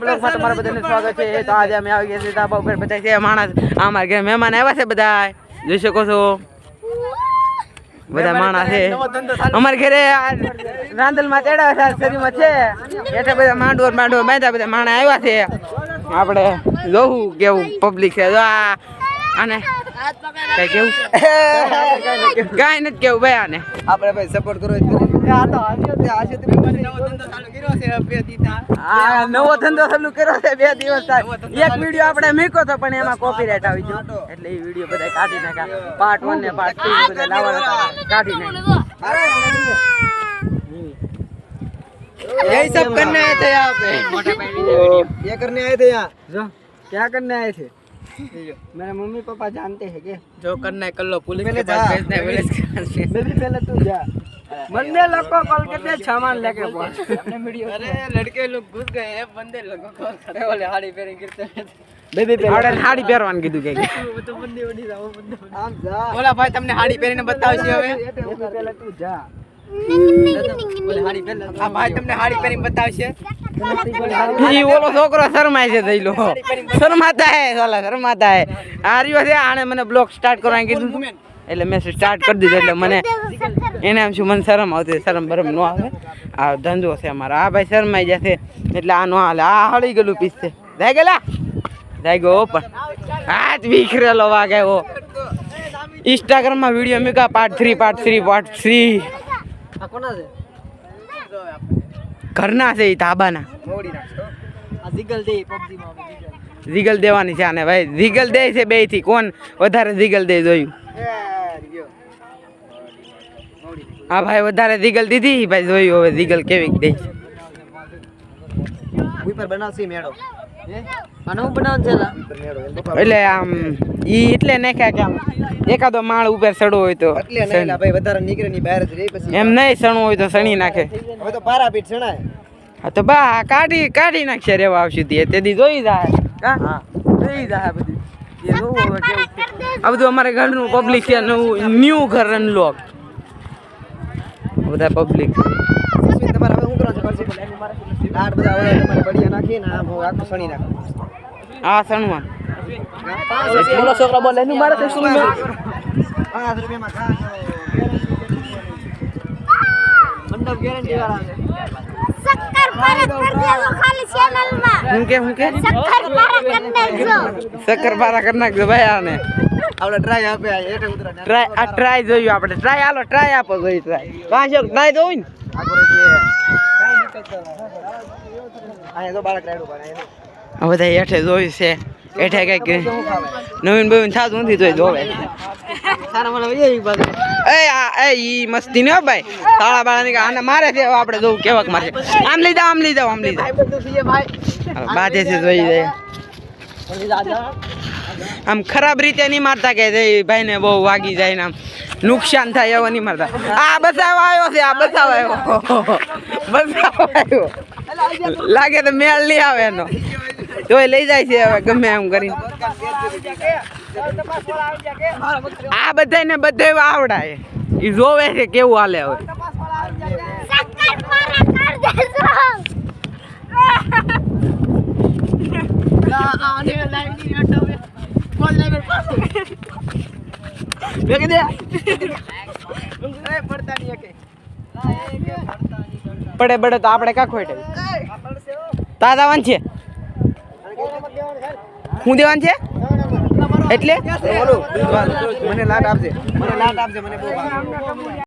બ્લોગમાં તમારું બધાનું સ્વાગત છે. તો આજે અમે આવી ગયા છીએ ધાબા ઉપર બધા છે માણસ. અમારા ઘરે મહેમાન આવ્યા છે બધા જોઈ શકો છો. બધા માણસ છે. અમારા ઘરે રાંદલમાં ચડાવ્યા છે શરીરમાં છે. એટલે બધા માંડવો માંડવો બાંધ્યા બધા માણસ આવ્યા છે. આપણે જોવું કેવું પબ્લિક છે. જો આ આને કઈ કેવું કાંઈ નથી કેવું ભાઈ આને આપણે ભાઈ સપોર્ટ કરવો જ કરી આ તો હાસ્યો તે હાસ્યો તે નવો ધંધો ચાલુ કર્યો છે બે દીધા આ નવો ધંધો ચાલુ કર્યો છે બે દિવસ થાય એક વિડીયો આપણે મૂક્યો તો પણ એમાં કોપીરાઈટ આવી ગયો એટલે એ વિડીયો બધા કાઢી નાખ્યા પાર્ટ વન ને પાર્ટ ટુ બધા લાવવાના હતા કાઢી નાખ્યા यही सब करने आए थे यहाँ पे ये करने आए थे यहाँ જો क्या करने आए थे मेरे मम्मी पापा जानते हैं कि जो करना है कर लो पुलिस पहले के पास जा। भेजना है पुलिस के पास भेजना बेबी पहले तू जा बंदे लोग को कॉल करते हैं सामान लेके पहुंच है। अरे लड़के लोग घुस गए हैं बंदे लोगों को खड़े वाले हाड़ी पेरे गिरते हैं બેબી આપણે હાડી પહેરવાનું કીધું કે वो तो बंदे बंदी था वो बंदे આમ જા બોલા ભાઈ તમને હાડી પહેરીને બતાવશે હવે બેબી પહેલા તું જા બોલે હાડી પહેલા આ ભાઈ તમને હાડી પહેરીને બતાવશે ઓલો છોકરો શરમાય છે થઈલો શરમાતા હે, સાલા, શરમાતા હે. આ રહ્યો મને બ્લોગ સ્ટાર્ટ કરવાનું કીધું એટલે મેં સ્ટાર્ટ કરી દીધું એટલે મને એને એમ શું મને શરમ આવતી શરમ બરમ ન આવે. આ ધંધો છે અમારો. આ ભાઈ શરમાઈ જશે, એટલે આ નો હાલે. આ હળી ગયેલું પીસ છે. જાય ગયેલા? જાય પણ. હાથ વિખરેલો વાગે ઓ ઇન્સ્ટાગ્રામમાં video મૂકા part three part three part three કોના ઘરના છે એ ધાબાના. રીગલ દેવાની છે આને ભાઈ. રીગલ દે છે બેથી કોણ વધારે રીગલ દે જોયું? હા ભાઈ વધારે જીગલ દીધી ભાઈ જોયું હવે રીગલ કેવી દે ઉપર બનાવશે મેળો. હું છે એટલે આમ ઈ એટલે નાખ્યા કે આમ એકાદો માળ ઉપર સડવો હોય તો એટલે નહીં ભાઈ વધારે નીકળે ની બહાર જ રહી પછી એમ નહીં સણવું હોય તો સણી નાખે. હવે તો પારા પીઠ હા તો બા કાઢી કાઢી નાખશે રેવા આવશે તે તેથી જોઈ જાય. હા? જોઈ જાય બધું. આ બધું અમારે ઘરનું પબ્લિક છે નવું ન્યૂ ઘર અનલોક બધા પબ્લિક તમારે હવે શું કરવાનું છે? ખર્ચી બધા તમારે બળિયા નાખીને આમ આખું સણી નાખો આ સણવા બોલો છોકરા બોલે એનું મારે તો શું પાંચ રૂપિયામાં મંડપ ગેરંટી વાળા છે. કરી દેજો ખાલી ચેનલમાં. હું કે હું કે? શક્કર પારા કરી દેજો. શક્કર પારા કરી નાખજો ભાઈ આને. આપણે ટ્રાય આપે આ હેઠે ઉતરા ટ્રાય આ ટ્રાય જોયું આપણે. ટ્રાય હાલો ટ્રાય આપો જોઈ ટ્રાય પાંચ ટ્રાય જોયું ને. બધા હેઠે જોયું છે. હેઠે કંઈક નવીન બવીન થતું નથી, તોય જોવે. એ મસ્તી ને ભાઈ. તાળા બાળા ની આને મારે છે આપણે જોવું કેવાક મારે આમ લઈ આમ લઈ આમ લઈ ભાઈ હવે બાધે જોઈ જાય આમ ખરાબ રીતે નહીં મારતા કે જે ભાઈને બહુ વાગી જાય ને આમ નુકસાન થાય એવો નહીં મારતા. આ બસાવ આવ્યો છે, આ બસાવ આવ્યો. બસાવ આવ્યો. લાગે તો મેળ નહીં આવે એનો. તોય લઈ જાય છે હવે ગમે એમ કરીને. આ બધાને બધે આવડાય. એ જોવે છે કેવું હાલે હવે. પડે પડે તો આપણે કાં ખોટે. તાજાવાન છે. હું દેવાન છે? એટલે? મને લાટ આપજે. મને લાટ આપજે મને